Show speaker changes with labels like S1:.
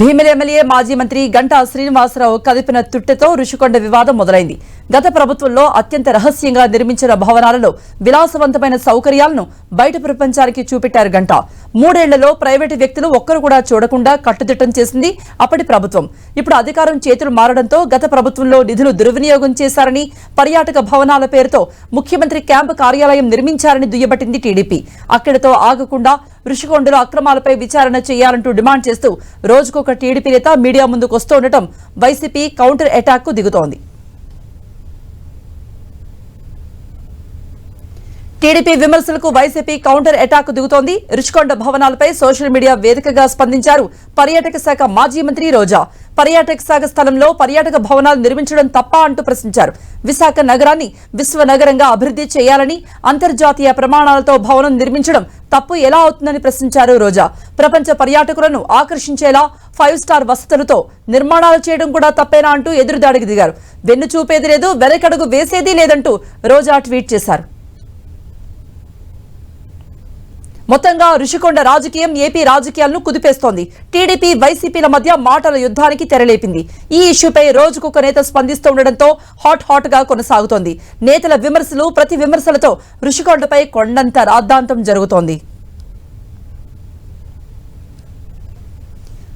S1: Bheemili MLA మాజీ మంత్రి గంటా శ్రీనివాసరావు కదిపిన తుట్టెతో రుషికొండ వివాదం మొదలైంది. గత ప్రభుత్వంలో అత్యంత రహస్యంగా నిర్మించిన భవనాలలో విలాసవంతమైన సౌకర్యాలను బయట ప్రపంచానికి చూపెట్టారు గంట. మూడేళ్ళలో ప్రైవేటు వ్యక్తులు ఒక్కరు కూడా చూడకుండా కట్టుదిట్టం చేసింది అప్పటి ప్రభుత్వం. ఇప్పుడు అధికారం చేతులు మారడంతో గత ప్రభుత్వంలో నిధులు దుర్వినియోగం చేశారని పర్యాటక భవనాల పేరుతో ముఖ్యమంత్రి క్యాంపు కార్యాలయం నిర్మించారని దుయ్యబట్టింది టీడీపీ. అక్కడితో ఆగకుండా ఋషికొండలో అక్రమాలపై విచారణ చేయాలంటూ డిమాండ్ చేస్తూ రోజుకొక టీడీపీ నేత మీడియా ముందుకు వస్తుండటం వైసీపీ కౌంటర్ అటాక్కు దిగుతోంది. టీడీపీ విమర్శలకు వైసీపీ కౌంటర్ అటాక్ దిగుతోంది. రుచికొండ భవనాలపై సోషల్ మీడియా వేదికగా స్పందించారు పర్యాటక శాఖ మాజీ మంత్రి రోజా. పర్యాటక శాఖ స్థలంలో పర్యాటక భవనాలు నిర్మించడం తప్ప అంటూ ప్రశ్నించారు. విశాఖ నగరాన్ని విశ్వ నగరంగా అభివృద్ధి చేయాలని అంతర్జాతీయ ప్రమాణాలతో భవనం నిర్మించడం తప్పు ఎలా అవుతుందని ప్రశ్నించారు రోజా. ప్రపంచ పర్యాటకులను ఆకర్షించేలా ఫైవ్ స్టార్ వసతులతో నిర్మాణాలు చేయడం కూడా తప్పేనా అంటూ ఎదురుదాడికి దిగారు. వెన్ను చూపేది లేదు వెనకడుగు వేసేది లేదంటూ రోజా ట్వీట్ చేశారు. మొత్తంగా ఋషికొండ రాజకీయం ఏపీ రాజకీయాలను కుదిపేస్తోంది. టీడీపీ వైసీపీల మధ్య మాటల యుద్ధానికి తెరలేపింది. ఈ ఇష్యూపై రోజుకొక నేత స్పందిస్తూ ఉండడంతో హాట్ హాట్గా కొనసాగుతోంది. నేతల విమర్శలు ప్రతి విమర్శలతో ఋషికొండపై కొండంత రాద్ధాంతం జరుగుతోంది.